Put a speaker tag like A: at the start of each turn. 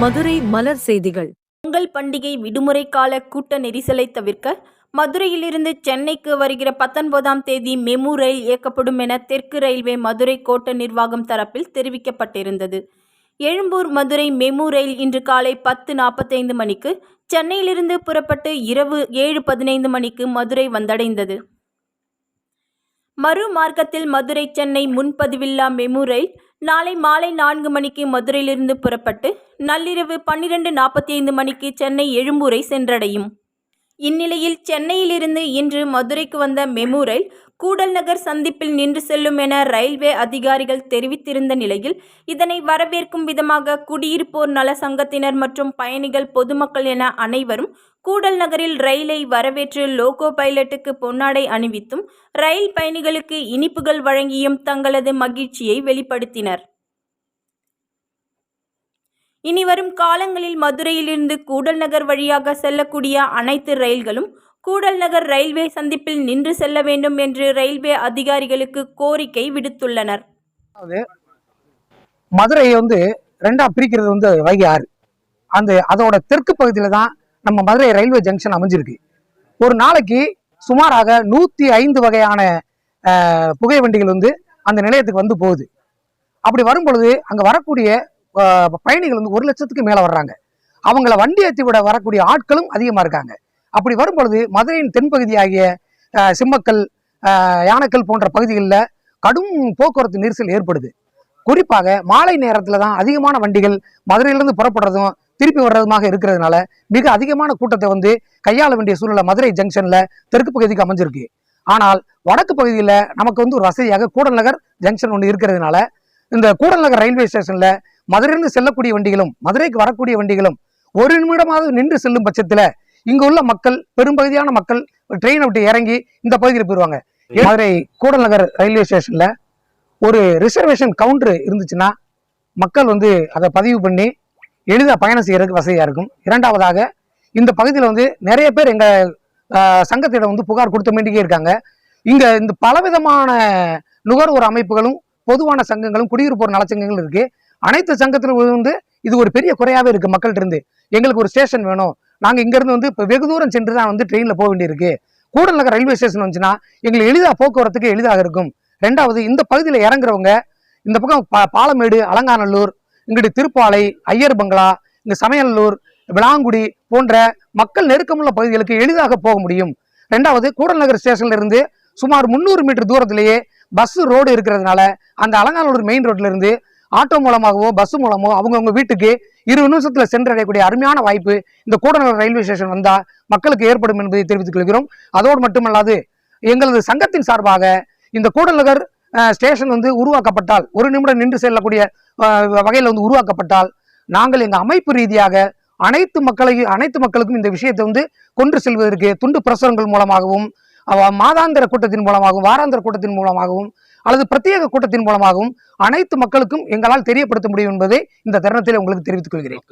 A: மதுரை மலர் செய்திகள்.
B: பொங்கல் பண்டிகை விடுமுறை கால கூட்ட நெரிசலை தவிர்க்க மதுரையிலிருந்து சென்னைக்கு வருகிற பத்தொன்பதாம் தேதி மெமு ரயில் இயக்கப்படும் என தெற்கு ரயில்வே மதுரை கோட்ட நிர்வாகம் தரப்பில் தெரிவிக்கப்பட்டிருந்தது. எழும்பூர் மதுரை மெமு ரயில் இன்று காலை பத்து நாற்பத்தைந்து மணிக்கு சென்னையிலிருந்து புறப்பட்டு இரவு ஏழு பதினைந்து மணிக்கு மதுரை வந்தடைந்தது. மறு மார்க்கத்தில் மதுரை சென்னை முன்பதிவில்லா மெமு ரயில் நாளை மாலை நான்கு மணிக்கு மதுரையிலிருந்து புறப்பட்டு நள்ளிரவு பன்னிரண்டு நாற்பத்தி ஐந்து மணிக்கு சென்னை எழும்பூரை சென்றடையும். இந்நிலையில் சென்னையிலிருந்து இன்று மதுரைக்கு வந்த மெமு ரயில் கூடல் நகர் சந்திப்பில் நின்று செல்லும் என ரயில்வே அதிகாரிகள் தெரிவித்திருந்த நிலையில் இதனை வரவேற்கும் விதமாக குடியிருப்போர் நல சங்கத்தினர் மற்றும் பயணிகள் பொதுமக்கள் என அனைவரும் கூடல் நகரில் ரயிலை வரவேற்று லோகோ பைலட்டுக்கு பொன்னாடை அணிவித்தும் ரயில் பயணிகளுக்கு இனிப்புகள் வழங்கியும் தங்களது மகிழ்ச்சியை வெளிப்படுத்தினர். இனி வரும் காலங்களில் மதுரையிலிருந்து கூடல் நகர் வழியாக செல்லக்கூடிய அனைத்து ரயில்களும் கூடல் நகர் ரயில்வே சந்திப்பில் நின்று செல்ல வேண்டும் என்று ரயில்வே அதிகாரிகளுக்கு கோரிக்கை விடுத்துள்ளனர்.
C: மதுரையை வந்து ரெண்டா பிரிக்கிறது வந்து வைகை ஆறு. அந்த அதோட தெற்கு பகுதியில் தான் நம்ம மதுரை ரயில்வே ஜங்ஷன் அமைஞ்சிருக்கு. ஒரு நாளைக்கு சுமாராக நூற்றி ஐந்து வகையான புகை வண்டிகள் வந்து அந்த நிலையத்துக்கு வந்து போகுது. அப்படி வரும் பொழுது அங்கே வரக்கூடிய பயணிகள் வந்து ஒரு லட்சத்துக்கு மேலே வர்றாங்க. அவங்கள வண்டி ஏற்றி விட வரக்கூடிய ஆட்களும் அதிகமாக இருக்காங்க. அப்படி வரும்பொழுது மதுரையின் தென்பகுதி ஆகிய சிம்மக்கல் யானைக்கல் போன்ற பகுதிகளில் கடும் போக்குவரத்து நெரிசல் ஏற்படுது. குறிப்பாக மாலை நேரத்தில் தான் அதிகமான வண்டிகள் மதுரையிலிருந்து புறப்படுறதும் திருப்பி வர்றதுமாக இருக்கிறதுனால மிக அதிகமான கூட்டத்தை வந்து கையாள வேண்டிய சூழ்நிலை மதுரை ஜங்ஷனில் தெற்கு பகுதிக்கு அமைஞ்சிருக்கு. ஆனால் வடக்கு பகுதியில் நமக்கு வந்து ஒரு வசதியாக கூடல் நகர் ஜங்ஷன் ஒன்று இருக்கிறதுனால இந்த கூடல் நகர் ரயில்வே ஸ்டேஷனில் மதுரையிலிருந்து செல்லக்கூடிய வண்டிகளும் மதுரைக்கு வரக்கூடிய வண்டிகளும் ஒரு நிமிடமாவது நின்று செல்லும் பட்சத்தில் இங்கு உள்ள மக்கள் பெரும்பகுதியான மக்கள் ட்ரெயினை விட்டு இறங்கி இந்த பகுதியில் போயிடுவாங்க மதுரை கூடல் நகர் ரயில்வே ஸ்டேஷன்ல ஒரு ரிசர்வேஷன் கவுண்டர் இருந்துச்சுன்னா மக்கள் வந்து அதை பதிவு பண்ணி எளிதாக பயணம் செய்யறதுக்கு வசதியாக இருக்கும். இரண்டாவதாக இந்த பகுதியில் வந்து நிறைய பேர் எங்கள் சங்கத்திடம் வந்து புகார் கொடுத்த வேண்டியே இருக்காங்க. இங்கே இந்த பலவிதமான நுகர்வோர் அமைப்புகளும் பொதுவான சங்கங்களும் குடியிருப்போர் நலச்சங்கங்களும் இருக்கு. அனைத்து சங்கத்திலும் வந்து இது ஒரு பெரிய குறையாகவே இருக்குது மக்கள்கிட்ட இருந்து. எங்களுக்கு ஒரு ஸ்டேஷன் வேணும். நாங்கள் இங்கேருந்து வந்து இப்போ வெகு தூரம் சென்று தான் வந்து ட்ரெயினில் போக வேண்டியிருக்கு. கூடல் நகர் ரயில்வே ஸ்டேஷன் வந்துச்சுன்னா எங்களுக்கு எளிதாக போக்குவரத்துக்கு எளிதாக இருக்கும். ரெண்டாவது இந்த பகுதியில் இறங்குறவங்க இந்த பக்கம் பா பாலமேடு அலங்காநல்லூர் இங்கிட்டு திருப்பாலை ஐயர் பங்களா இங்கே சமையல்லூர் விளாங்குடி போன்ற மக்கள் நெருக்கமுள்ள பகுதிகளுக்கு எளிதாக போக முடியும். ரெண்டாவது கூடநகர் ஸ்டேஷன்லேருந்து ஸ்டேஷன்ல இருந்து சுமார் முந்நூறு மீட்டர் தூரத்திலேயே பஸ் ரோடு இருக்கிறதுனால அந்த அலங்காநல்லூர் மெயின் ரோட்ல இருந்து ஆட்டோ மூலமாகவோ பஸ் மூலமோ அவங்கவுங்க வீட்டுக்கு இரு நிமிஷத்துல சென்றடையக்கூடிய அருமையான வாய்ப்பு இந்த கூடநகர் ரயில்வே ஸ்டேஷன் வந்தா மக்களுக்கு ஏற்படும் என்பதை தெரிவித்துக் கொள்கிறோம். அதோடு மட்டுமல்லாது எங்களது சங்கத்தின் சார்பாக இந்த கூடநகர் ஸ்டேஷன் வந்து உருவாக்கப்பட்டால் ஒரு நிமிடம் நின்று செல்லக்கூடிய வகையில் வந்து உருவாக்கப்பட்டால் நாங்கள் எங்கள் அமைப்பு ரீதியாக அனைத்து மக்களையும் அனைத்து மக்களுக்கும் இந்த விஷயத்தை வந்து கொண்டு செல்வதற்கு துண்டு பிரசுரங்கள் மூலமாகவும் மாதாந்திர கூட்டத்தின் மூலமாகவும் வாராந்திர கூட்டத்தின் மூலமாகவும் அல்லது பிரத்யேக கூட்டத்தின் மூலமாகவும் அனைத்து மக்களுக்கும் எங்களால் தெரியப்படுத்த முடியும் என்பதை இந்த தருணத்தில் உங்களுக்கு தெரிவித்துக் கொள்கிறேன்.